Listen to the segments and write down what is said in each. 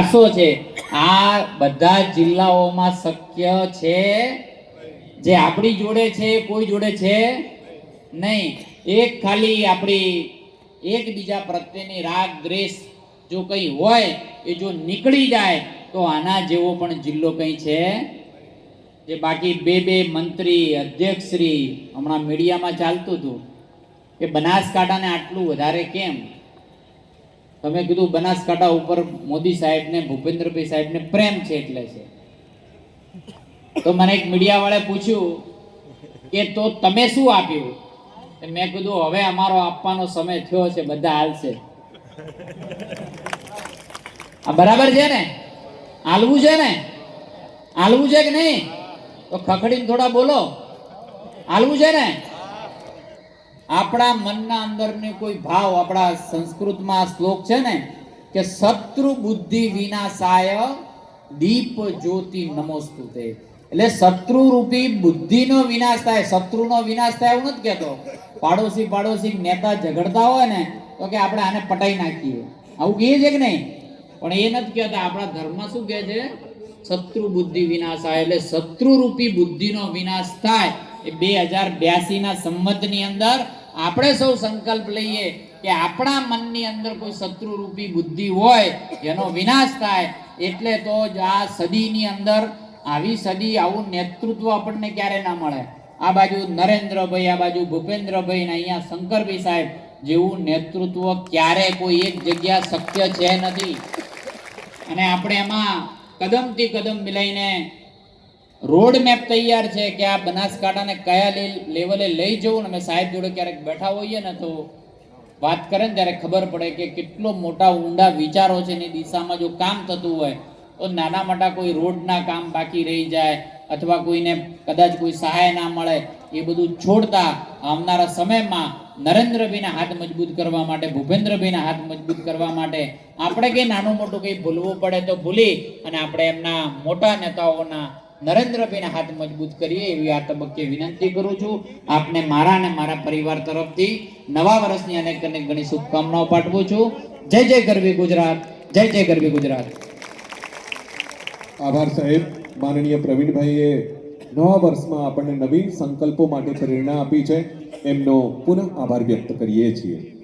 વારસો છે. આ બધા જિલ્લાઓમાં શક્ય છે? જે આપણી જોડે છે કોઈ જોડે છે? નહીં. એક ખાલી આપણી, એકબીજા પ્રત્યેની રાગ, દ્વેષ જો કંઈ હોય, એ જો નીકળી જાય, તો આના જેવો પણ જિલ્લો કંઈ છે? જે બાકી બે બે મંત્રી, અધ્યક્ષશ્રી હમણાં મીડિયામાં ચાલતું હતું. કે બનાસકાંઠાને આટલું વધારે કેમ? તમે કીધું બનાસકાંઠા ઉપર મોદી સાહેબને, ભૂપેન્દ્રભાઈ સાહેબને પ્રેમ છે એટલે છે. તો મને એક મીડિયા વાળાએ પૂછ્યું કે તો તમે શું આપ્યું? મેં કીધું, હવે અમારો આપવાનો સમય થયો છે, બધા હાલશે. આ બરાબર છે ને? હાલવું છે ને? હાલવું છે કે નહીં? તો ખખડીને થોડા બોલો. હાલવું છે ને? આપણા મનના અંદરની કોઈ ભાવ આપણા સંસ્કૃતમાં શ્લોક છે ને, કે શત્રુ બુદ્ધિ વિનાશાય દીપ જ્યોતિ નમોસ્તુતે. એટલે શત્રુ રૂપી બુદ્ધિનો વિનાશ થાય, શત્રુનો વિનાશ થાય એવું નથી કહેતો. પાડોશી પાડોશી નેતા ઝઘડતા હોય ને, તો કે આપણે આને પટાઈ નાખીએ. આવું કહે છે કે નહીં? પણ એ નથી કહેતા, આપણા ધર્મમાં શું કહે છે? શત્રુ બુદ્ધિ વિનાશ થાય એટલે શત્રુ રૂપી બુદ્ધિનો વિનાશ થાય. એ બે હજાર બ્યાસી ના સંમતની અંદર આપણે સૌ સંકલ્પ લઈએ કે આપણા મનની અંદર કોઈ શત્રુ રૂપી બુદ્ધિ હોય, એનો વિનાશ થાય, એટલે તો જ આ સદીની અંદર, આવી સદી, આવું નેતૃત્વ આપણને ક્યારે ના મળે. આ બાજુ નરેન્દ્રભાઈ, આ બાજુ ભૂપેન્દ્રભાઈ ને અહીંયા શંકરભાઈ સાહેબ જેવું નેતૃત્વ ક્યારે કોઈ એક જગ્યા શક્ય છે નથી. અને આપણે એમાં કદમથી કદમ મિલાઈને રોડ મેપ તૈયાર છે કે આ બનાસકાંઠાને કયા લેવલે લઈ જવું ને અમે સાહેબ જોડે ક્યારેક બેઠા હોઈએ ને તો વાત કરે ને ત્યારે ખબર પડે કે કેટલો મોટા ઊંડા વિચારો છે એની દિશામાં જો કામ થતું હોય, તો નાના મોટા કોઈ રોડના કામ બાકી રહી જાય અથવા કોઈને કદાચ કોઈ સહાય ના મળે, એ બધું છોડતા આવનારા સમયમાં નરેન્દ્રભાઈના હાથ મજબૂત કરવા માટે, ભૂપેન્દ્રભાઈના હાથ મજબૂત કરવા માટે આપણે કંઈ નાનું મોટું કંઈ ભૂલવું પડે તો ભૂલી અને આપણે એમના મોટા નેતાઓના નરેન્દ્રભાઈના હાથ મજબૂત કરીએ એવી આ તબક્કે વિનંતી કરું છું. આપને મારા અને મારા પરિવાર તરફથી નવા વર્ષની અનેક અનેક ઘણી શુભકામનાઓ પાઠવું છું. જય જય ગરવી ગુજરાત, જય જય ગરવી ગુજરાત. આભાર સાહેબ. માનનીય પ્રવીણભાઈએ નવા વર્ષમાં આપણને નવી સંકલ્પો માટે પ્રેરણા આપી છે. એમનો પુનઃ આભાર વ્યક્ત કરીએ છીએ.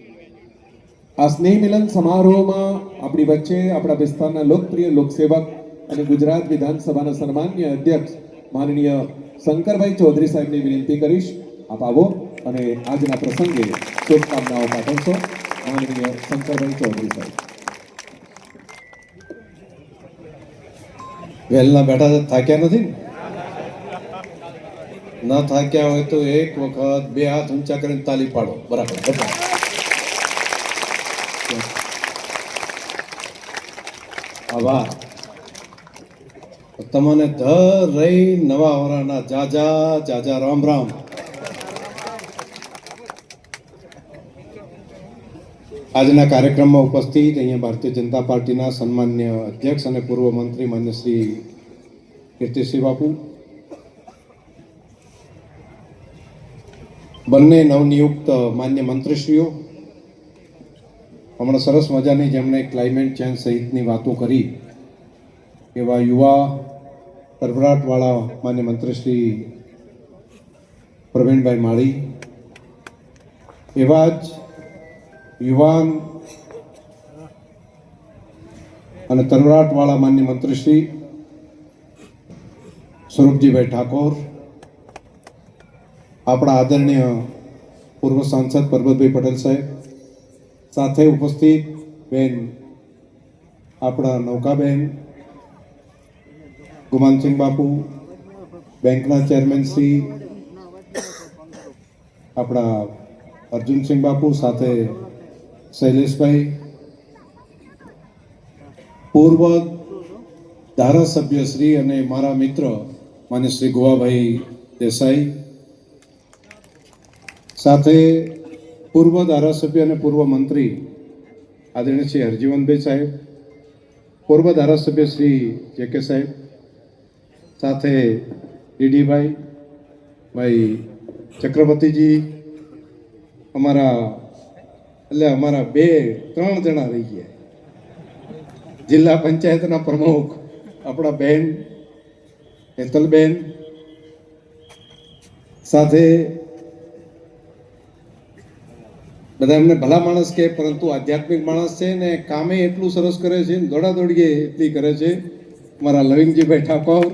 આ સ્નેહ મિલન સમારોહમાં આપણી વચ્ચે આપણા વિસ્તારના લોકપ્રિય લોકસેવક અને ગુજરાત વિધાનસભાના સન્માન્ય અધ્યક્ષ માનનીય શંકરભાઈ ચૌધરી સાહેબની વિનંતી કરીશ. આપ આવો અને આજના પ્રસંગે શુભકામનાઓ પાઠવશો. માનનીય શંકરભાઈ ચૌધરી સાહેબ. વહેલના બેઠા થાક્યા નથી ને? થાક્યા હોય તો એક વખત બે હાથ ઊંચા કરીને તાલી પાડો. બરાબર બધા આભાર. તમને ધર રહી નવા વરાના જાજા જાજા રામ રામ. આજના કાર્યક્રમમાં ઉપસ્થિત અહીંયા ભારતીય જનતા પાર્ટીના સન્માન્ય અધ્યક્ષ અને પૂર્વ મંત્રી માન્ય શ્રી કીર્તિસિંહ બાપુ. બંને નવનિયુક્ત માન્ય મંત્રીશ્રીઓ. હમણાં સરસ મજાની જેમણે ક્લાઇમેટ ચેન્જ સહિતની વાતો કરી. એવા યુવા તરબરાટવાળા માન્ય મંત્રી શ્રી પ્રવીણભાઈ માળી, એવા જ યુવાન અને તરવરાટવાળા માન્ય મંત્રીશ્રી સ્વરૂપજીભાઈ ઠાકોર, આપણા આદરણીય પૂર્વ સાંસદ પરબતભાઈ પટેલ સાહેબ, સાથે ઉપસ્થિત બેન આપણા નૌકાબેન ગુમાનસિંહ બાપુ, બેંકના ચેરમેન શ્રી, આપણા અર્જુનસિંહ બાપુ, સાથે શૈલેષભાઈ, પૂર્વ ધારાસભ્ય શ્રી અને મારા મિત્ર માન્ય શ્રી ગોવાભાઈ દેસાઈ, સાથે પૂર્વ ધારાસભ્ય અને પૂર્વ મંત્રી આદરણીય શ્રી હરજીવનભાઈ સાહેબ, પૂર્વ ધારાસભ્ય શ્રી જે કે સાહેબ સાથે ડીડીભાઈ, ભાઈ ચક્રવર્તીજી, અમારા, એટલે અમારા બે, ત્રણ જણા રહી ગયા. જિલ્લા પંચાયતના પ્રમુખ, આપણા બેન, હેતલબેન, સાથે બધા એમને ભલા માણસ કે, પરંતુ આધ્યાત્મિક માણસ છે ને કામે એટલું સરસ કરે છે ને દોડાદોડીએ એટલી કરે છે. મારા લવિંગજીભાઈ ઠાકોર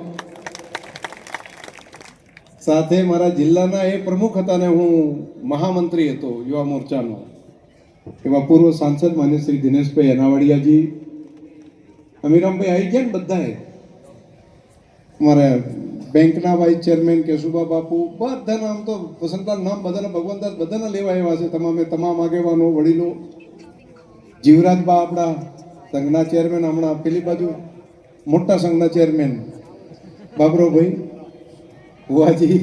સાથે મારા જિલ્લાના એ પ્રમુખ હતા ને હું મહામંત્રી હતો, યુવા મોરચાનો. એવા પૂર્વ સાંસદ માન્ય શ્રી દિનેશભાઈ અનાવાડિયાજી અમીરામભાઈ આવી ગયા ને બધાએ. મારા બેંકના વાઇસ ચેરમેન કેશુબા બાપુ, બધાના આમ તો વસંતલાલ નામ બધાના ભગવંતદાસ બધાના લેવા આવ્યા છે, તમામે તમામ આગેવાનો, વડીલો. જીવરાજબા આપણા સંઘના ચેરમેન હમણાં પેલી બાજુ, મોટા સંઘના ચેરમેન. બાબરોભાઈ ભુવાજી.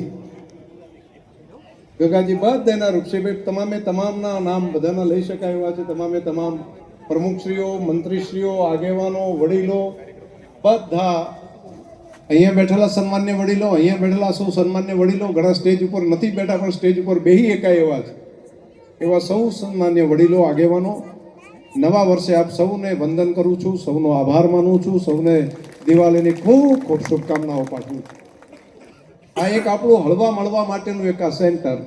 ગગાજી બધાના રૂપસીભાઈ તમામે તમામના નામ બધાના લઈ શકાય એવા છે. તમામે તમામ પ્રમુખશ્રીઓ, મંત્રીશ્રીઓ, આગેવાનો, વડીલો, બધા અહીંયા બેઠેલા સન્માન્ય વડીલો, અહીંયા બેઠેલા સૌ સન્માન્ય વડીલો ઘણા સ્ટેજ ઉપર નથી બેઠા, પણ સ્ટેજ ઉપર બેહી એકા એવા છે. એવા સૌ સન્માન્ય વડીલો, આગેવાનો, નવા વર્ષે આપ સૌને વંદન કરું છું, સૌનો આભાર માનું છું, સૌને દિવાળીની ખૂબ ખૂબ શુભકામનાઓ પાઠવું છું. આ એક આપણું હળવા મળવા માટેનું એક આ સેન્ટર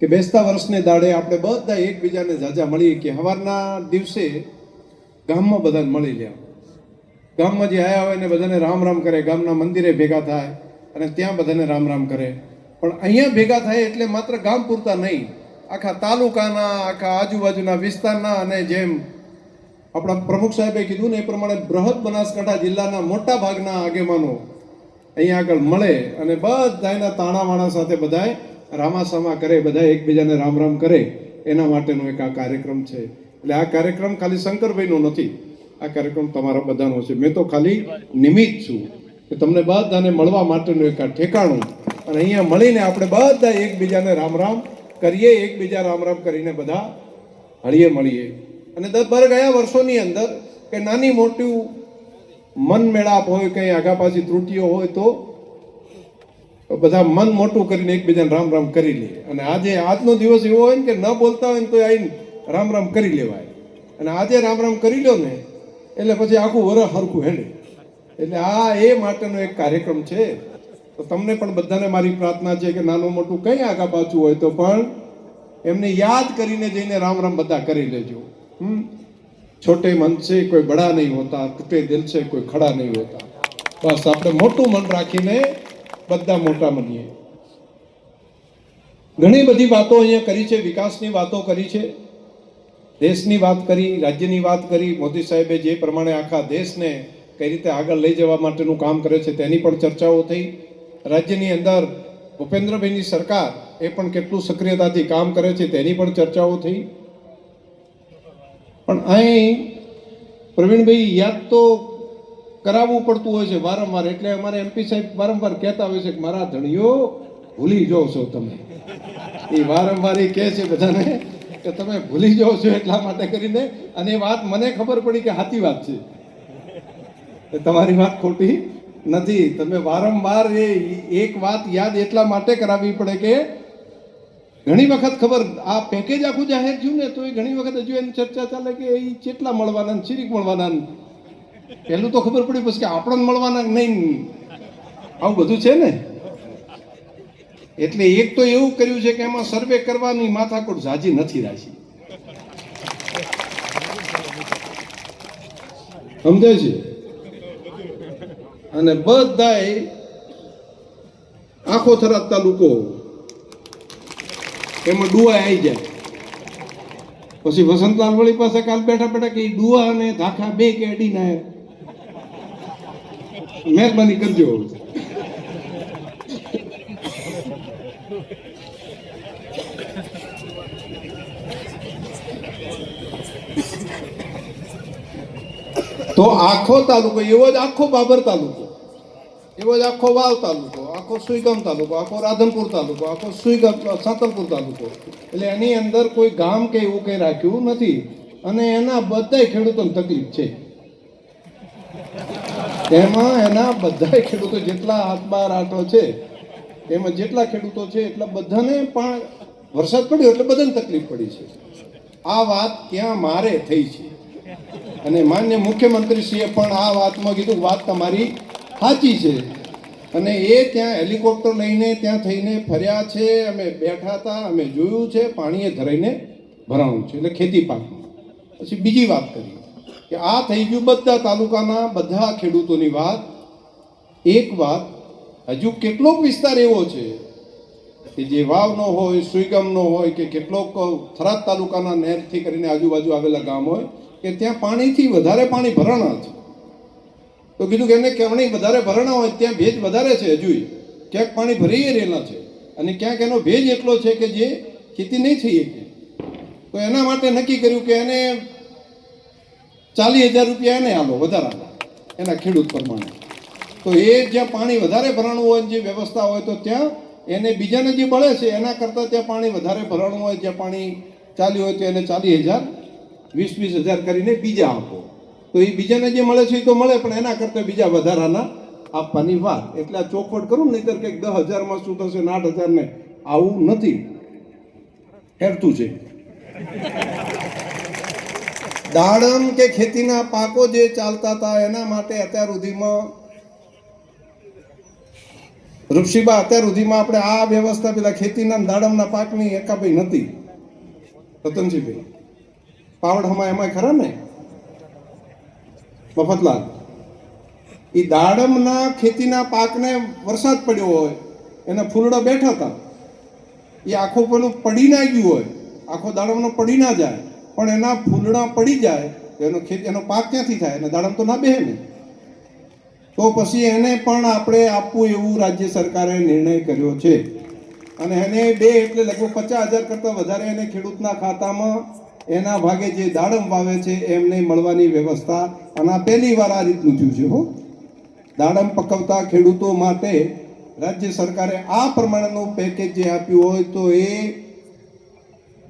કે બેસતા વર્ષને દાડે આપણે બધા એકબીજાને જાજા મળીએ કે સવારના દિવસે ગામમાં બધાને મળી લે ગામમાં જે આયા હોય ને બધાને રામ રામ કરે, ગામના મંદિરે ભેગા થાય અને ત્યાં બધાને રામ રામ કરે. પણ અહીંયા ભેગા થાય એટલે માત્ર ગામ પૂરતા નહીં. આખા તાલુકાના, આખા આજુબાજુના વિસ્તારના અને જેમ આપણા પ્રમુખ સાહેબે કીધું ને એ પ્રમાણે બૃહદ બનાસકાંઠા જિલ્લાના મોટા ભાગના આગેવાનો અહીંયા આગળ મળે અને બધાના તાણાવાણા સાથે બધાએ રામાસામા કરે બધા એકબીજાને રામ રામ કરે, એના માટેનો એક આ કાર્યક્રમ છે. એટલે આ કાર્યક્રમ ખાલી શંકરભાઈનો નથી, આ કાર્યક્રમ તમારા બધાનો છે. મેં તો ખાલી નિમિત્ત છું કે તમને બધાને મળવા માટેનું એક આ ઠેકાણું. અને અહીંયા મળીને આપણે બધા એકબીજાને રામ રામ કરીએ, એકબીજા રામ રામ કરીને બધા હળીએ મળીએ. અને દર ગયા વર્ષોની અંદર કે નાની મોટી મન મેળાપ હોય, કંઈ આગા પાછી ત્રુટીઓ હોય તો બધા મન મોટું કરીને એકબીજાને રામ રામ કરી લે. અને આજે આજનો દિવસ એવો હોય ને કે ન બોલતા હોય ને તો આવીને રામ રામ કરી લેવાય. અને આજે રામ રામ કરી લ્યો ને, એટલે પછી આખું વરસ હરખું હેડે. એટલે આ એ માટેનો એક કાર્યક્રમ છે. તો તમને પણ બધાને મારી પ્રાર્થના છે કે નાનું મોટું કંઈ આગા પાછું હોય તો પણ એમને યાદ કરીને જઈને રામ રામ બધા કરી લેજો. હમ? छोटे मन से कोई बड़ा नहीं होता टूटे दिल से कोई खड़ा नहीं होता બસ આપણે મોટું મન રાખીને બધા મોટા બનીએ ઘણી બધી વાતો અહીંયા કરી છે વિકાસની વાતો કરી છે દેશની વાત કરી રાજ્યની વાત કરી મોદી સાહેબે જે પ્રમાણે આખા દેશને કઈ રીતે આગળ લઈ જવા માટેનું કામ કરે છે તેની પણ ચર્ચાઓ થઈ રાજ્યની અંદર ભૂપેન્દ્રભાઈની સરકાર એ પણ કેટલું સક્રિયતાથી કામ કરે છે તેની પણ ચર્ચાઓ થઈ પણ અહીં પ્રવીણભાઈ યાદ તો કરાવવું પડતું હોય છે વારંવાર. એટલે અમારે એમપી સાહેબ વારંવાર કહેતા હોય છે કે, મારા ધણીઓ, ભૂલી જાઓ છો તમે. એ વારંવાર એ કહે છે બધાને કે, તમે ભૂલી જાઓ છો એટલા માટે કરીને. અને એ વાત મને ખબર પડી કે સાચી વાત છે. તમારી વાત ખોટી નથી. તમે વારંવાર એ એક વાત યાદ એટલા માટે કરાવવી પડે કે ઘણી વખત ખબર, આ પેકેજ આખું જાહેર થયું ને, તો એ ઘણી વખત હજુ એની ચર્ચા ચાલે કે એ ચેટલા મળવાના ને ચીરીક મળવાના પહેલું તો ખબર પડી પછી કે આપણને મળવાના નહીં? આવું બધું છે ને? એટલે એક તો એવું કર્યું છે કે એમાં સર્વે કરવાની માથાકૂટ ઝાજી નથી રાખી. સમજાય છે? અને બધાય આખો થરાદ તાલુકો એમાં ડુઆ આવી જાય. પછી વસંતલાલ વળી પાસે કાલ બેઠા બેઠા કે ડુઆ અને ધાખા બે કે અડી ના મહેરબાની કરજો. તો આખો તાલુકો, એવો જ આખો બાબર તાલુકો. એવો જ આખો વાવ તાલુકો આખો સુઈગામ તાલુકો આખો રાધનપુર તાલુકો આખો સુઈગામ સાતલપુર તાલુકો એટલે એની અંદર કોઈ ગામ કે એવું કંઈ રાખ્યું નથી. અને એના બધાય ખેડૂતોને તકલીફ છે. એમાં એના બધા ખેડૂતો જેટલા હાથ બાર આટો છે, એમાં જેટલા ખેડૂતો છે, એટલા બધાને પણ વરસાદ પડ્યો એટલે બધાને તકલીફ પડી છે. આ વાત ત્યાં મારે થઈ છે? અને માન્ય મુખ્યમંત્રીશ્રીએ પણ આ વાતમાં કીધું વાત તમારી સાચી છે. અને એ ત્યાં હેલિકોપ્ટર લઈને ત્યાં થઈને ફર્યા છે, અમે બેઠા હતા, અમે જોયું છે, પાણીએ ધરાઈને ભરાણું છે, એટલે ખેતી પાકનું પછી બીજી વાત કરી કે આ થઈ ગયું બધા તાલુકાના બધા ખેડૂતોની વાત. એક વાત, હજુ કેટલોક વિસ્તાર એવો છે કે જે વાવનો હોય, સુઈગામનો હોય કે કેટલોક થરાદ તાલુકાના નહેરથી કરીને આજુબાજુ આવેલા ગામ હોય, કે ત્યાં પાણીથી વધારે પાણી ભરાણા છે. તો કીધું કે એને કેવણી વધારે ભરણા હોય ત્યાં ભેજ વધારે છે હજુ ક્યાંક પાણી ભરી રહેલા છે. અને ક્યાંક એનો ભેજ એટલો છે કે જે ખેતી નહીં થઈ શકે. તો એના માટે નક્કી કર્યું કે એને ચાલીસ હજાર રૂપિયા એને આલો વધારાના એના ખેડૂત પ્રમાણે. તો એ જ્યાં પાણી વધારે ભરાણું હોય જે વ્યવસ્થા હોય તો ત્યાં એને બીજાને જે મળે છે એના કરતાં ત્યાં પાણી વધારે ભરાણું હોય, જ્યાં પાણી ચાલ્યું હોય તો એને ચાલીસ હજાર વીસ વીસ હજાર કરીને બીજા આપો. તો એ બીજાને જે મળે છે એ તો મળે, પણ એના કરતાં બીજા વધારાના આપવાની વાત. એટલે આ ચોખવટ કરું નહીતર કંઈક દસ હજારમાં શું થશે ને આઠ હજારને આવું નથી. હેરતું છે. દાડમ કે ખેતીના પાકો જે ચાલતા હતા, એના માટે અત્યાર સુધીમાં ઋષિબા, અત્યાર સુધીમાં આપણે આ વ્યવસ્થા પેલા ખેતીના દાડમના પાકની એકાભાઈ નથી. રતનજીભાઈ હમા એમાં ખરા ને? મફતલાલ. એ દાડમના ખેતીના પાકને વરસાદ પડ્યો હોય, એના ફૂલડા બેઠા હતા. એ આખો પેલું પડી ના ગયું હોય, આખો દાડમનો પડી ના જાય, પણ એના ફૂલડા પડી જાય એનો ખેતી, એનો પાક ક્યાંથી થાય? અને દાડમ તો ના બેહે ને. તો પછી એને પણ આપણે આપવું એવું રાજ્ય સરકારે નિર્ણય કર્યો છે. અને એને બે એટલે લગભગ પચાસ હજાર કરતાં વધારે એને ખેડૂતના ખાતામાં એના ભાગે જે દાડમ વાવે છે એમને મળવાની વ્યવસ્થા અને આ પહેલી વાર આ રીતનું થયું છે, હો. દાડમ પકવતા ખેડૂતો માટે રાજ્ય સરકારે આ પ્રમાણેનું પેકેજ જે આપ્યું હોય તો એ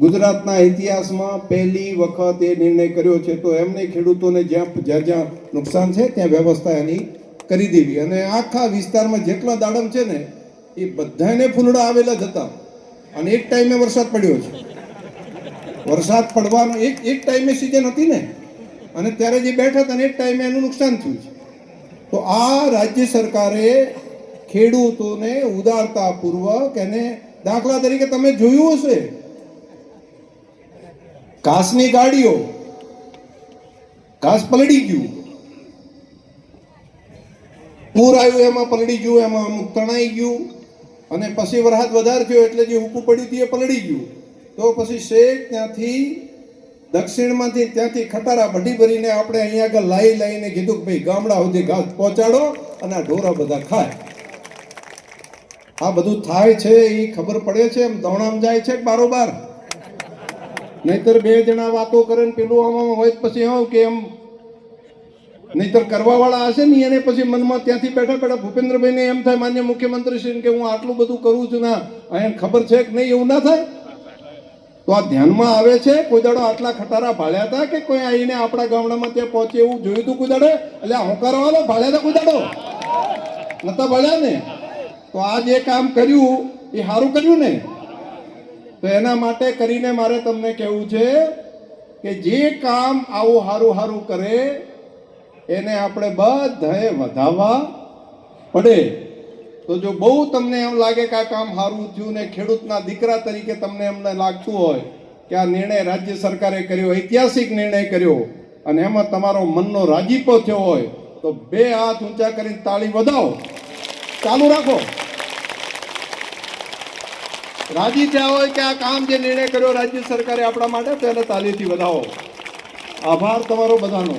ગુજરાતના ઇતિહાસમાં પહેલી વખત એ નિર્ણય કર્યો છે, તો એમને ખેડૂતોને જ્યાં જ્યાં જ્યાં નુકસાન છે ત્યાં વ્યવસ્થા એની કરી દેવી. અને આખા વિસ્તારમાં જેટલા દાડમ છે ને, એ બધાને ફૂલડા આવેલા જ હતા. અને એક ટાઈમે વરસાદ પડ્યો છે. વરસાદ પડવાનો એક એક ટાઈમે સિઝન હતી ને, અને ત્યારે જે બેઠા હતા ને એક ટાઈમે એનું નુકસાન થયું છે. તો આ રાજ્ય સરકારે ખેડૂતોને ઉદારતાપૂર્વક એને દાખલા તરીકે તમે જોયું હશે. ઘાસની ગાડીઓ, ઘાસ પલડી ગયું. પૂર આવ્યું, એમાં પલડી ગયું, એમાં અમુક તણાઈ ગયું, અને પછી વરસાદ વધારે થયો એટલે જે હુકું પડ્યું હતું એ પલડી ગયું. તો પછી શેખ ત્યાંથી, દક્ષિણમાંથી ત્યાંથી ખટારા ભઢી ભરીને આપણે અહીંયા આગળ લાઈ લાઈને કીધું કે ભાઈ ગામડા સુધી ઘાસ પહોંચાડો અને આ ઢોરા બધા ખાય. આ બધું થાય છે એ ખબર પડે છે, એમ દોણામ જાય છે બારોબાર. નહીતર બે જણા વાતો કરે ને પેલું આમાં હોય પછી હું કે એમ, નહીતર કરવાવાળા હશે ને એને પછી મનમાં ત્યાંથી બેઠા બેઠા ભૂપેન્દ્રભાઈને એમ થાય માન્ય મુખ્યમંત્રી શ્રી કે હું આટલું બધું કરું છું ના અહીંયા ખબર છે કે નહીં, એવું ના થાય? તો આ ધ્યાનમાં આવે છે, કુદડો આટલા ખટારા ભાળ્યા હતા કે કોઈ આવીને આપણા ગામડામાં ત્યાં પહોંચે એવું જોયું હતું કુદડે? એટલે આ હોકારવાળો ભાળ્યા હતા કુદડો? દાડો નતા ભાળ્યા ને? તો આ જે કામ કર્યું, એ સારું કર્યું ને? તો એના માટે કરીને મારે તમને કહેવું છે કે જે કામ આવું સારું સારું કરે, એને આપણે બધાએ વધાવવા પડે. તો જો બહુ તમને એમ લાગે કે આ કામ સારું થયું ને ખેડૂતના દીકરા તરીકે તમને એમને લાગતું હોય કે આ નિર્ણય રાજ્ય સરકારે કર્યો, ઐતિહાસિક નિર્ણય કર્યો અને એમાં તમારો મનનો રાજીપો થયો હોય, તો બે હાથ ઊંચા કરીને તાળી વધાવો. ચાલુ રાખો. રાજી થયા હોય કે આ કામ જે નિર્ણય કર્યો રાજ્ય સરકારે આપણા માટે, તો એને તાલીથી વધાવો. આભાર તમારો બધાનો.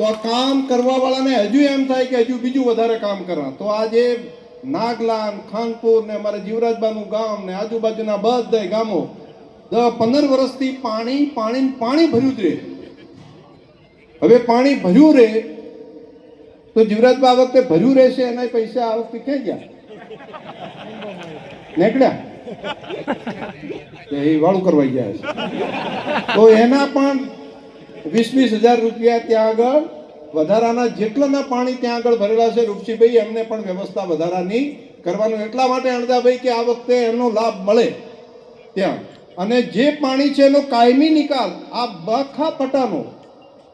તો આ કામ કરવા વાળાને હજુ એમ થાય કે હજુ બીજું વધારે કામ કરવા તો આ જે નાગલાન ખાનપુર ને અમારા જીવરાજબાનું ગામ ને આજુબાજુના બધા ગામો દસ પંદર વર્ષથી પાણી પાણી પાણી ભર્યું જ રહે. હવે પાણી ભર્યું રહે તો જીવરાજબા વખતે ભર્યું રહેશે, એના પૈસા આ વખતે ક્યાં ગયા? નીકળ્યા? એ વાળું કરવા ગયા છે તો એના પણ વીસ વીસ હજાર રૂપિયા ત્યાં આગળ, વધારાના જેટલાના પાણી ત્યાં આગળ ભરેલા છે, રૂપસીભાઈ, એમને પણ વ્યવસ્થા વધારાની કરવાનું. એટલા માટે અણદાભાઈ કે આ વખતે એનો લાભ મળે ત્યાં. અને જે પાણી છે એનો કાયમી નિકાલ, આ બાખા પટાનો,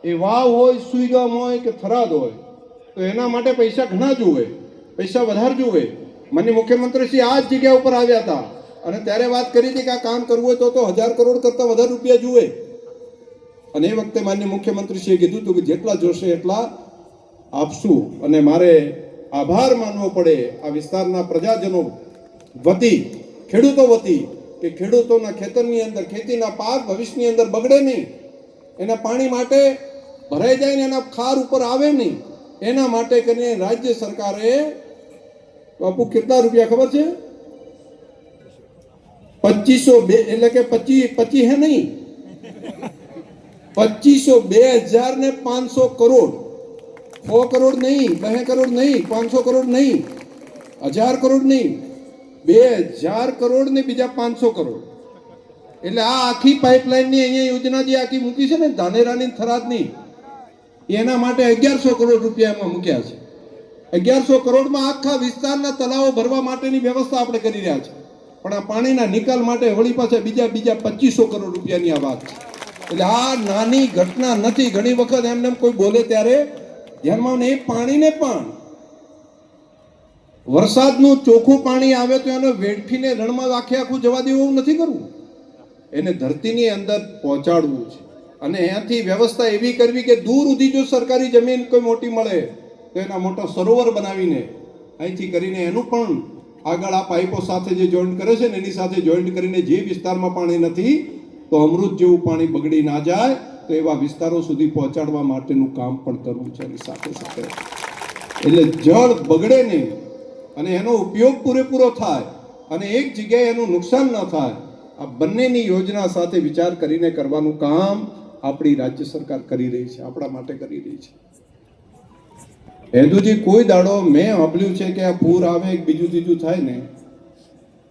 એ વાવ હોય, સુઈગામ હોય કે થરાદ હોય, તો એના માટે પૈસા ઘણા જુએ, પૈસા વધારે જુએ. મને મુખ્યમંત્રી શ્રી આ જ જગ્યા ઉપર આવ્યા હતા. અને ત્યારે વાત કરી હતી કે આ કામ કરવું હોય તો હજાર કરોડ કરતાં વધારે રૂપિયા જુએ. અને એ વખતે માન્ય મુખ્યમંત્રીશ્રીએ કીધું હતું કે જેટલા જોશે એટલા આપશું. અને મારે આભાર માનવો પડે આ વિસ્તારના પ્રજાજનો વતી, ખેડૂતો વતી, કે ખેડૂતોના ખેતરની અંદર, ખેતીના પાક ભવિષ્યની અંદર બગડે નહીં. એના પાણી માટે ભરાઈ જાય ને એના ખાર ઉપર આવે નહીં. એના માટે કરીને રાજ્ય સરકારે બાપુ કેટલા રૂપિયા ખબર છે? પચીસો બે, એટલે કે પચીસ પચીસ હે નહીં? પચીસો બે હજાર ને પાંચસો કરોડ. સો કરોડ નહીં, બે કરોડ નહીં, પાંચસો કરોડ નહીં, હજાર કરોડ નહીં, બે હજાર કરોડ ને બીજા પાંચસો કરોડ. એટલે આ આખી પાઇપલાઇનની અહીંયા યોજના જે આખી મૂકી છે ને, ધાનેરાની થરાદની. એના માટે અગિયારસો કરોડ રૂપિયા એમાં મૂક્યા છે. અગિયારસો કરોડમાં આખા વિસ્તારના તલાવો ભરવા માટેની વ્યવસ્થા આપણે કરી રહ્યા છે. પણ આ પાણીના નિકાલ માટે વળી પાસે બીજા બીજા પચીસો કરોડ રૂપિયાની આ વાત છે. એટલે આ નાની ઘટના નથી. ઘણી વખત એમને એમ કોઈ બોલે ત્યારે, ધ્યાનમાં ને એ પાણીને પણ. વરસાદનું ચોખ્ખું પાણી આવે તો એને વેડફીને રણમાં આખે આખું જવા દેવું એવું નથી કરવું. એને ધરતીની અંદર પહોંચાડવું છે. અને અહીંયાથી વ્યવસ્થા એવી કરવી કે દૂર સુધી જો સરકારી જમીન કોઈ મોટી મળે, તો એના મોટો સરોવર બનાવીને અહીંથી કરીને એનું પણ આગળ આ પાઇપો સાથે જે જોઈન્ટ કરે છે ને એની સાથે જોઈન્ટ કરીને જે વિસ્તારમાં પાણી નથી તો અમૃત જેવું પાણી બગડી ના જાય તો એવા વિસ્તારો સુધી પહોંચાડવા માટેનું કામ પણ કરવું છે એની સાથે સાથે. એટલે જળ બગડે નહીં અને એનો ઉપયોગ પૂરેપૂરો થાય અને એક જગ્યાએ એનું નુકસાન ન થાય, આ બંનેની યોજના સાથે વિચાર કરીને કરવાનું કામ આપણી રાજ્ય સરકાર કરી રહી છે, આપણા માટે કરી રહી છે. હેદુજી કોઈ દાડો મેં સાંભળ્યું છે કે આ પૂર આવે બીજું ત્રીજું થાય ને,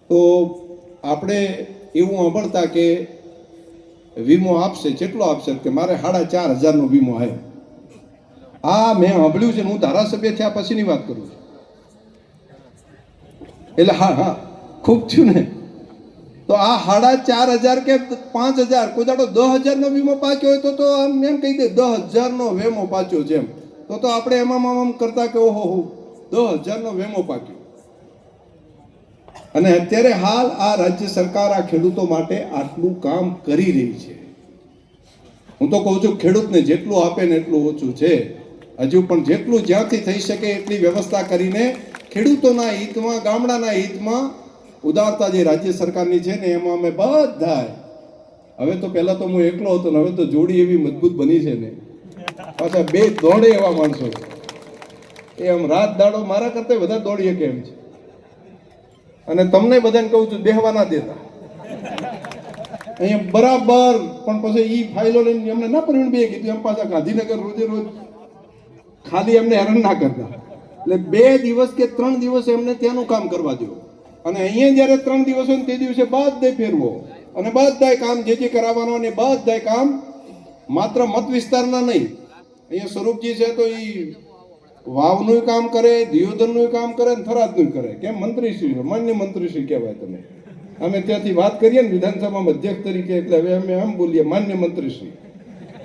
તો આપણે એવું સાંભળતા કે વીમો આપશે, કેટલો આપશે? કે મારે સાડા ચાર હજારનો વીમો આવ્યો આ મેં સાંભળ્યું છે હું ધારાસભ્ય થયા પછીની વાત કરું એટલે હા હા, ખૂબ થયું ને. તો આ સાડા ચાર હજાર કે પાંચ હજાર, કોઈ દાડો દસ હજારનો વીમો પાક્યો હોય તો તો આમ એમ કહી દે, દસ હજારનો વીમો પાક્યો જેમ તો તો આપણે એમાં આમ કરતા કે ઓહો દસ હજારનો વીમો પાક્યો. અને અત્યારે હાલ આ રાજ્ય સરકાર આ ખેડૂતો માટે આટલું કામ કરી રહી છે. હું તો કહું છું, ખેડૂતને જેટલું આપે ને એટલું ઓછું છે. હજુ પણ જેટલું જ્યાંથી થઈ શકે એટલી વ્યવસ્થા કરીને ખેડૂતોના હિતમાં, ગામડાના હિતમાં ઉદારતા જે રાજ્ય સરકારની છે ને એમાં અમે બધા હવે તો પહેલા તો હું એકલો હતો ને હવે તો જોડી એવી મજબૂત બની છે ને. પાછા બે દોડે એવા માણસો. છે એ આમ રાત દાડો મારા કરતા વધારે દોડીએ કેમ છે? અને તમને બધાને કહું છું, બેહવા ના દેતા. અહીંયા બરાબર, પણ પછી એ ફાઇલો લઈને એમને ના પરવીણ બે કીધું એમ પાછા ગાંધીનગર રોજે રોજ ખાલી એમને હેરાન ના કરતા. એટલે બે દિવસ કે ત્રણ દિવસ એમને ત્યાંનું કામ કરવા દો અને અહીંયા જ્યારે ત્રણ દિવસ હોય તે દિવસે બધા ફેરવો. અને બધાય કામ જે જે કરાવવાનો ને બધાય કામ માત્ર મત વિસ્તારના નહીં. અહીંયા સ્વરૂપજી છે તો એ વાવનું કામ કરે, દિયોદરનું કામ કરે ને થરાદનું કરે. કેમ? મંત્રીશ્રી માન્ય મંત્રીશ્રી કહેવાય તમે. અમે ત્યાંથી વાત કરીએ ને વિધાનસભામાં અધ્યક્ષ તરીકે, એટલે હવે અમે એમ બોલીએ, માન્ય મંત્રીશ્રી.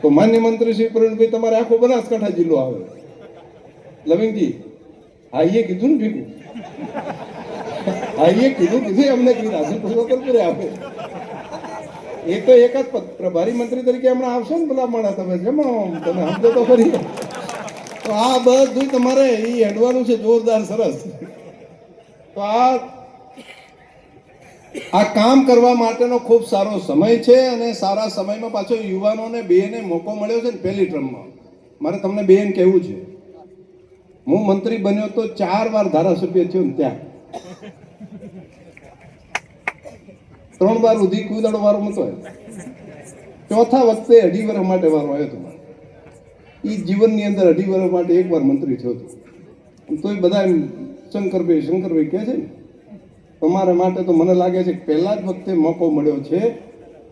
તો માન્ય મંત્રીશ્રી પ્રવીણભાઈ તમારે આખો બનાસકાંઠા જિલ્લો આવે. લવિંગજી હા એ કીધું ને ભીખું હા એ કીધું કીધું અમને કીધું હાજર પુષ્પકર આપે. એ તો એક જ પ્રભારી મંત્રી તરીકે હમણાં આવશે ને ભલા માણસ તમે, જમો તમે સમજો તો ખરી. તો આ બધું તમારે એ હેડવાનું છે, જોરદાર, સરસ. તો આ આ કામ કરવા માટેનો ખૂબ સારો સમય છે અને સારા સમયમાં પાછો યુવાનોને, બેને મોકો મળ્યો છે ને પહેલી ટ્રમમાં. મારે તમને બેન કહેવું છે. હું મંત્રી બન્યો તો ચાર વાર ધારાસભ્ય થયો ને ત્યાં. ત્રણ વાર સુધી કોઈ દાડો વારો નતો ચોથા વખતે અઢી વર્ષ માટે વારો આવ્યો હતો. એ જીવનની અંદર અઢી વર્ષ માટે એકવાર મંત્રી થયો હતો. તોય બધા એમ શંકરભાઈ શંકરભાઈ કહે છે ને, તમારા માટે તો મને લાગે છે કે પહેલા જ વખતે મોકો મળ્યો છે,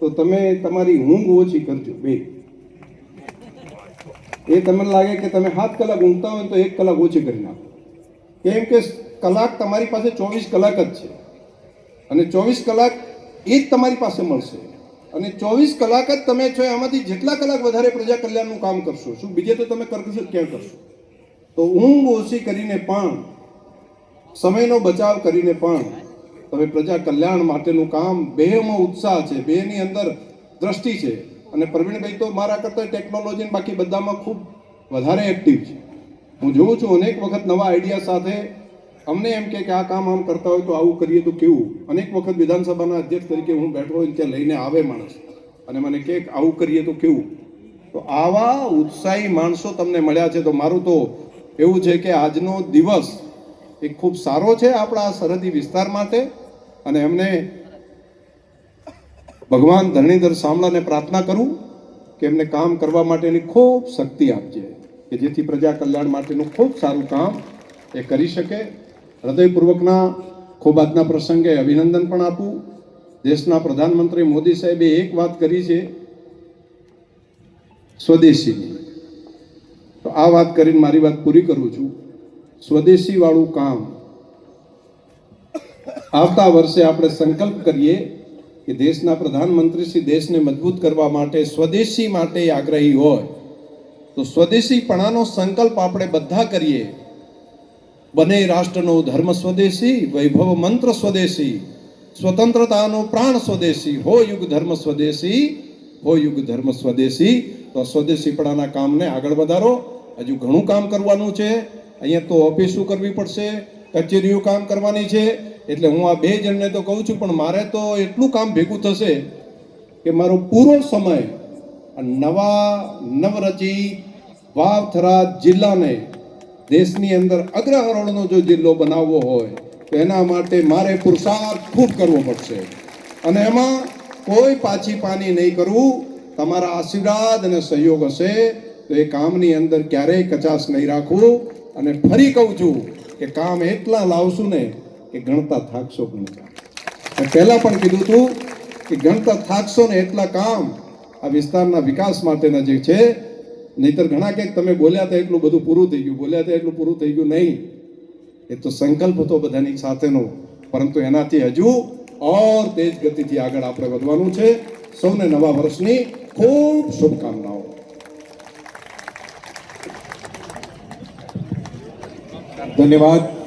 તો તમે તમારી ઊંઘ ઓછી કરજો, બે. એ તમને લાગે કે તમે સાત કલાક ઊંઘતા હોય તો એક કલાક ઓછી કરી નાખો. કેમ કે કલાક તમારી પાસે ચોવીસ કલાક જ છે. અને ચોવીસ કલાક એ જ તમારી પાસે મળશે. અને ચોવીસ કલાક જ તમે છો, એમાંથી જેટલા કલાક વધારે પ્રજા કલ્યાણનું કામ કરશો. શું, બીજે તો તમે કરશો ક્યાં કરશો? તો ઊંઘ ઓછી કરીને પણ, સમયનો બચાવ કરીને પણ તમે પ્રજા કલ્યાણ માટેનું કામ બેમાં ઉત્સાહ છે, બેની અંદર દ્રષ્ટિ છે. અને પ્રવીણભાઈ તો મારા કરતાં ટેકનોલોજી બાકી બધામાં ખૂબ વધારે એક્ટિવ છે. હું જોઉં છું, અનેક વખત નવા આઈડિયા સાથે અમને એમ કે આ કામ આમ કરતા હોય તો આવું કરીએ તો કેવું? અનેક વખત વિધાનસભાના અધ્યક્ષ તરીકે હું બેઠો હોય ત્યાં લઈને આવે માણસ. અને મને કે આવું કરીએ તો કેવું? તો આવા ઉત્સાહી માણસો તમને મળ્યા છે તો મારું તો એવું છે કે આજનો દિવસ એ ખૂબ સારો છે આપણા સરહદી વિસ્તાર માટે. અને એમને ભગવાન ધરણીધર સામલાને પ્રાર્થના કરું કે એમને કામ કરવા માટેની ખૂબ શક્તિ આપજે, કે જેથી પ્રજા કલ્યાણ માટેનું ખૂબ સારું કામ એ કરી શકે. હૃદયપૂર્વકના ખૂબ આજના પ્રસંગે અભિનંદન પણ આપું. દેશના પ્રધાનમંત્રી મોદી સાહેબે એક વાત કરી છે, સ્વદેશીની. તો આ વાત કરીને મારી વાત પૂરી કરું છું. સ્વદેશીવાળું કામ. આવતા વર્ષે આપણે સંકલ્પ કરીએ કે દેશના પ્રધાનમંત્રી શ્રી દેશને મજબૂત કરવા માટે સ્વદેશી માટે આગ્રહી હોય. તો સ્વદેશીપણાનો સંકલ્પ આપણે બધા કરીએ. બને રાષ્ટ્રનો ધર્મ સ્વદેશી, વૈભવ મંત્ર સ્વદેશી, સ્વતંત્રતાનો પ્રાણ સ્વદેશી, હો યુગ ધર્મ સ્વદેશી, હો યુગ ધર્મ સ્વદેશી. તો સ્વદેશીપણાના કામને આગળ વધારો. હજુ ઘણું કામ કરવાનું છે. અહીંયા તો ઓફિસો કરવી પડશે? કચેરીઓ કામ કરવાની છે. એટલે હું આ બે જણને તો કહું છું, પણ મારે તો એટલું કામ ભેગું થશે કે મારો પૂરો સમય નવા નવરચિત વાવથરા જિલ્લાને દેશની અંદર અગ્રહરણનો જો જિલ્લો બનાવવો હોય, તો એના માટે મારે પુરુષાર્થ ખૂબ કરવો પડશે. અને એમાં કોઈ પાછી પાની નહીં કરવું. તમારા આશીર્વાદ અને સહયોગ હશે, તો એ કામની અંદર ક્યારેય કચાશ નહીં રાખવું. અને ફરી કહું છું કે કામ એટલા લાવશું ને કે ગણતા થાકશો ગણતા પહેલા પણ કીધું હતું કે ગણતા થાકશો ને એટલા કામ આ વિસ્તારના વિકાસ માટેના જે છે નહીતર ઘણા કંઈક તમે બોલ્યા હતા એટલું બધું પૂરું થઈ ગયું, બોલ્યા હતા એટલું પૂરું થઈ ગયું નહીં. એ તો સંકલ્પ હતો બધાની સાથેનો. પરંતુ એનાથી હજુ ઓર તેજ ગતિથી આગળ આપણે વધવાનું છે. સૌને નવા વર્ષની ખૂબ શુભકામનાઓ. ધન્યવાદ.